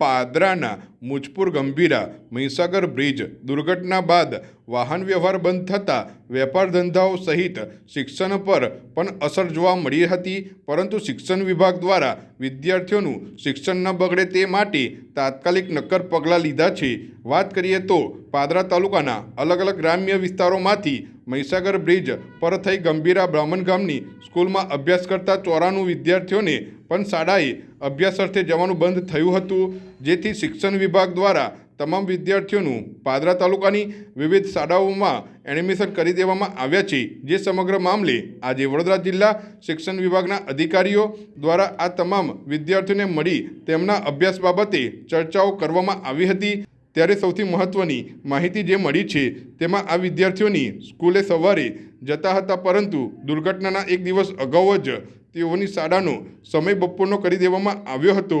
પાદરાના Mujpur Gambhira Mahisagar bridge દુર્ઘટના બાદ વાહન વ્યવહાર બંધ થતાં વેપાર ધંધાઓ સહિત શિક્ષણ પર પણ અસર જોવા મળી હતી, પરંતુ શિક્ષણ વિભાગ દ્વારા વિદ્યાર્થીઓનું શિક્ષણ ન બગડે તે માટે તાત્કાલિક નક્કર પગલાં લીધા છે. વાત કરીએ તો પાદરા તાલુકાના અલગ અલગ ગ્રામ્ય વિસ્તારોમાંથી મહીસાગર બ્રિજ પર થઈ ગંભીરા બ્રાહ્મણ ગામની સ્કૂલમાં અભ્યાસ કરતા ચોરાણું વિદ્યાર્થીઓને પણ શાળાએ અભ્યાસ અર્થે જવાનું બંધ થયું હતું. જેથી શિક્ષણ વિભાગ દ્વારા તમામ વિદ્યાર્થીઓનું પાદરા તાલુકાની વિવિધ શાળાઓમાં એડમિશન કરી દેવામાં આવ્યા છે, જે સમગ્ર મામલે આજે વડોદરા જિલ્લા શિક્ષણ વિભાગના અધિકારીઓ દ્વારા આ તમામ વિદ્યાર્થીઓને મળી તેમના અભ્યાસ બાબતે ચર્ચાઓ કરવામાં આવી હતી. ત્યારે સૌથી મહત્ત્વની માહિતી જે મળી છે, તેમાં આ વિદ્યાર્થીઓની સ્કૂલે સવારે જતા હતા, પરંતુ દુર્ઘટનાના એક દિવસ અગાઉ જ તેઓની શાળાનો સમય બપોરનો કરી દેવામાં આવ્યો હતો,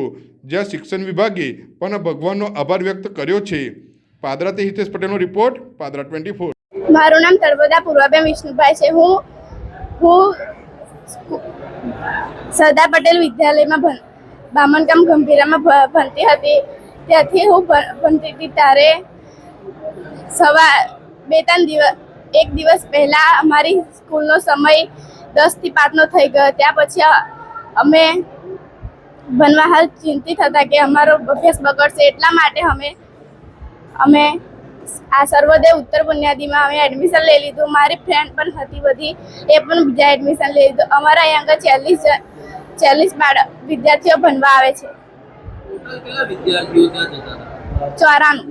જ્યાં શિક્ષણ વિભાગે પણ ભગવાનનો આભાર વ્યક્ત કર્યો છે. પાદરાથી હિતેશ પટેલનો રિપોર્ટ, પાદરા ટ્વેન્ટી ફોર. મારું નામ તળવદા પૂર્વાબેન વિષ્ણુભાઈ છે. હું હું સરદાર પટેલ વિદ્યાલયમાં ભણ બામણગામ ગંભીરામાં ભણતી હતી. ત્યાંથી હું ભણતી હતી ત્યારે સવાર બે ત્રણ દિવસ, એક દિવસ પહેલાં અમારી સ્કૂલનો સમય દસથી પાંચનો થઈ ગયો. ત્યાં પછી અમે ભણવા હાલ ચિંતિત હતા કે અમારો અભ્યાસ બગડશે એટલા માટે અમે અમે આ સર્વોદય ઉત્તર બુનિયાદીમાં અમે એડમિશન લઈ લીધું. મારી ફ્રેન્ડ પણ હતી બધી એ પણ બીજા એડમિશન લઈ લીધું. અમારા અહીં આગળ ચાલીસ ચાલીસ બાળક વિદ્યાર્થીઓ ભણવા આવે છે. ટોટલ કેટલા વિદ્યાર્થીઓ ત્યાં જતા હતા? ચોરાણું.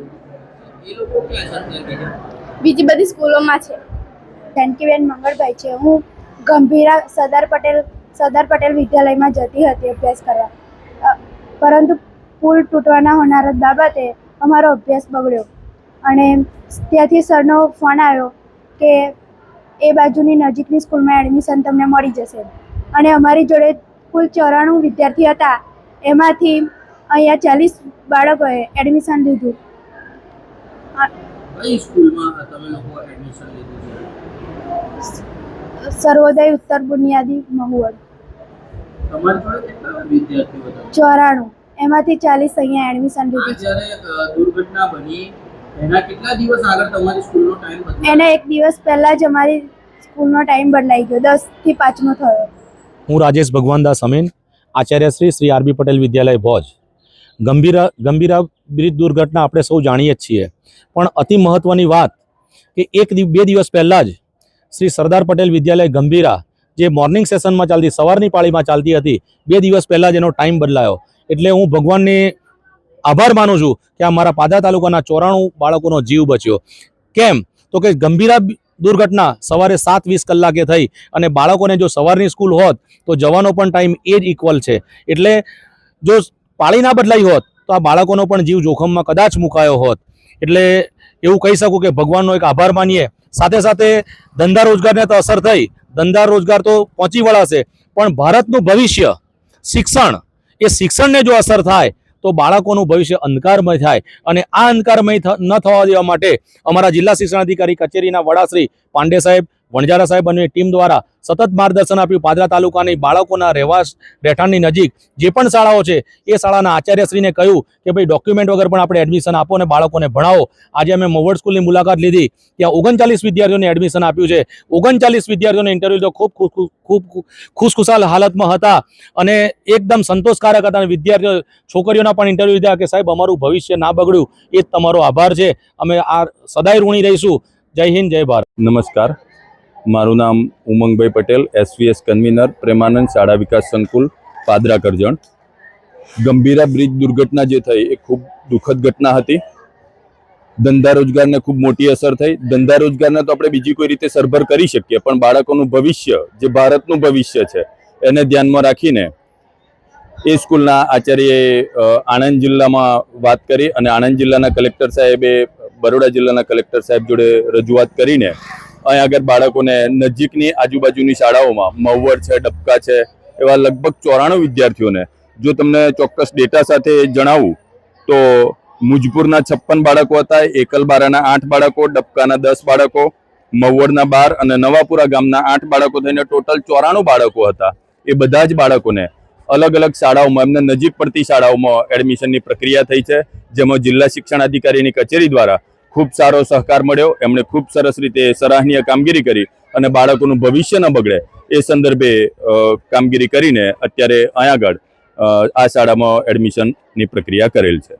એ લોકો ક્યાં સરકાર બીજા બીજી બધી સ્કૂલોમાં છે. જાનકીબેન મંગળભાઈ છે. હું ગંભીરા સરદાર પટેલ સરદાર પટેલ વિદ્યાલયમાં જતી હતી અભ્યાસ કરવા. પરંતુ પુલ તૂટવાના હોનારત બાબતે અમારો અભ્યાસ બગડ્યો અને ત્યાંથી સરનો ફોન આવ્યો કે એ બાજુની નજીકની સ્કૂલમાં એડમિશન તમને મળી જશે. અને અમારી જોડે કુલ ચોરાણું વિદ્યાર્થી હતા. એમાંથી અહીંયા ચાલીસ બાળકોએ એડમિશન લીધું. કઈ સ્કૂલમાં તમે લોકો એડમિશન લીધું છે? સર્વોદય ઉત્તર બુનિયાદી મહુવડ ચોરાણું. એમાંથી ચાલીસ અહીંયા એડમિશન લીધું છે. દુર્ઘટના બની એના કેટલા દિવસ આગળ તમારી સ્કૂલનો ટાઈમ બદલાયો? એક દિવસ પહેલાં જ અમારી સ્કૂલનો ટાઈમ બદલાઈ ગયો. દસથી પાંચનો થયો. હું રાજેશ ભગવાનદાસ અમીન આચાર્ય શ્રી શ્રી આરબી પટેલ વિદ્યાલય ભોજ. ગંભીરા ગંભીરા બ્રિજ દુર્ઘટના આપણે સૌ જાણીએ જ છીએ. પણ અતિ મહત્ત્વની વાત કે એક બે દિવસ પહેલાં જ શ્રી સરદાર પટેલ વિદ્યાલય ગંભીરા, જે મોર્નિંગ સેશનમાં ચાલતી, સવારની પાળીમાં ચાલતી હતી, બે દિવસ પહેલાં જ એનો ટાઈમ બદલાયો. એટલે હું ભગવાનને આભાર માનું છું કે આ મારા પાદા તાલુકાના ચોરાણું બાળકોનો જીવ બચ્યો. કેમ? તો કે ગંભીરા દુર્ઘટના સવારે સાત વીસ કલાકે થઈ અને બાળકોને જો સવારની સ્કૂલ હોત, તો જવાનો પણ ટાઈમ એ જ ઇક્વલ છે. એટલે જો પાળી ના બદલાઈ હોત, તો આ બાળકોનો પણ જીવ જોખમમાં કદાચ મુકાયો હોત. એટલે એવું કહી શકું કે ભગવાનનો એક આભાર માનીએ સાથે સાથે ધંધા રોજગારને તો અસર થઈ. ધંધા રોજગાર તો પહોંચી વળાશે. પણ ભારતનું ભવિષ્ય, શિક્ષણ, એ શિક્ષણને જો અસર થાય, તો બાળકોનું ભવિષ્ય અંધકારમય થાય. અને આ અંધકારમય ન થવા દેવા માટે અમારા જિલ્લા શિક્ષણાધિકારી કચેરીના વડા શ્રી પાંડે સાહેબ વણજારા સાહેબ અને ટીમ દ્વારા સતત માર્ગદર્શન આપ્યું. પાદરા તાલુકાની બાળકોના રહેવાસ રહેઠાણની નજીક જે પણ શાળાઓ છે, એ શાળાના આચાર્યશ્રીને કહ્યું કે ભાઈ ડોક્યુમેન્ટ વગર પણ આપણે એડમિશન આપો અને બાળકોને ભણાવો. આજે અમે મોવડ સ્કૂલની મુલાકાત લીધી. ત્યાં ઓગણચાલીસ વિદ્યાર્થીઓને એડમિશન આપ્યું છે. ઓગણચાલીસ વિદ્યાર્થીઓને ઇન્ટરવ્યુ તો ખૂબ ખૂબ ખુશખુશાલ હાલતમાં હતા અને એકદમ સંતોષકારક હતા અને વિદ્યાર્થીઓ છોકરીઓના પણ ઇન્ટરવ્યુ લીધા કે સાહેબ અમારું ભવિષ્ય ના બગડ્યું. એ તમારો આભાર છે. અમે આ સદાય ઋણી રહીશું. જય હિન્દ, જય ભારત. નમસ્કાર. મારું નામ ઉમંગભાઈ પટેલ એસવીએસ કન્વીનર, પ્રેમાનંદ શાળા વિકાસ સંકુલ, પાદરા કરજણ. ગંભીરા બ્રિજ દુર્ઘટના જે થઈ એ ખૂબ દુઃખદ ઘટના હતી. ધંધા રોજગારને ખૂબ મોટી અસર થઈ. ધંધા રોજગારને તો આપણે બીજી કોઈ રીતે સરભર કરી શકીએ, પણ બાળકોનું ભવિષ્ય, જે ભારતનું ભવિષ્ય છે, એને ધ્યાનમાં રાખીને એ સ્કૂલના આચાર્યએ આણંદ જિલ્લામાં વાત કરી અને આણંદ જિલ્લાના કલેક્ટર સાહેબે બરોડા જિલ્લાના કલેક્ટર સાહેબ જોડે રજૂઆત કરીને અહીં આગળ બાળકોને નજીકની આજુબાજુની શાળાઓમાં મહુવડ છે, ડબકા છે, એવા લગભગ ચોરાણું વિદ્યાર્થીઓને જો તમને ચોક્કસ ડેટા સાથે જણાવું, તો મુજપુરના છપ્પન બાળકો હતા, એકલબારાના આઠ બાળકો, ડબકાના દસ બાળકો મવડના બાર અને નવાપુરા ગામના આઠ બાળકો થઈને ટોટલ ચોરાણું બાળકો હતા. એ બધા જ બાળકોને અલગ અલગ શાળાઓમાં, એમને નજીક પડતી શાળાઓમાં એડમિશનની પ્રક્રિયા થઈ છે, જેમાં જિલ્લા શિક્ષણાધિકારીની કચેરી દ્વારા ખૂબ સારો સહકાર મળ્યો. એમણે ખૂબ સરસ રીતે સરાહનીય કામગીરી કરી અને બાળકોનું ભવિષ્ય ન બગડે એ સંદર્ભે કામગીરી કરીને અત્યારે અહીંયા આગળ આ શાળામાં એડમિશનની પ્રક્રિયા કરેલ છે.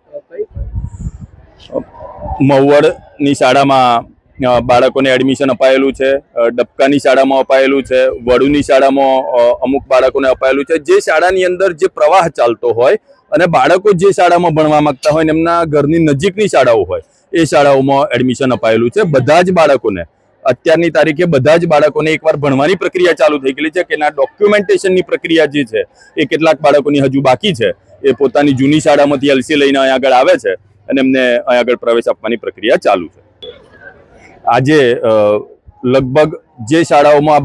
મહુવડની શાળામાં બાળકોને એડમિશન અપાયેલું છે ડબકાની શાળામાં અપાયેલું છે, વડુની શાળામાં અમુક બાળકોને અપાયેલું છે. જે શાળાની અંદર જે પ્રવાહ ચાલતો હોય અને બાળકો જે શાળામાં ભણવા માંગતા હોય એમના ઘરની નજીકની શાળાઓ હોય, એ શાળાઓમાં એડમિશન અપાયેલું છે. બધા જ બાળકોને, અત્યારની તારીખે બધા જ બાળકોને એકવાર ભણવાની પ્રક્રિયા ચાલુ થઈ ગયેલી છે કે એના ડોક્યુમેન્ટેશનની પ્રક્રિયા જે છે, એ કેટલાક બાળકોની હજુ બાકી છે. એ પોતાની જૂની શાળામાંથી એલસી લઈને અહીંયા આગળ આવે છે અને એમને અહીંયા આગળ પ્રવેશ આપવાની પ્રક્રિયા ચાલુ છે. આજે લગભગ જે શાળાઓમાં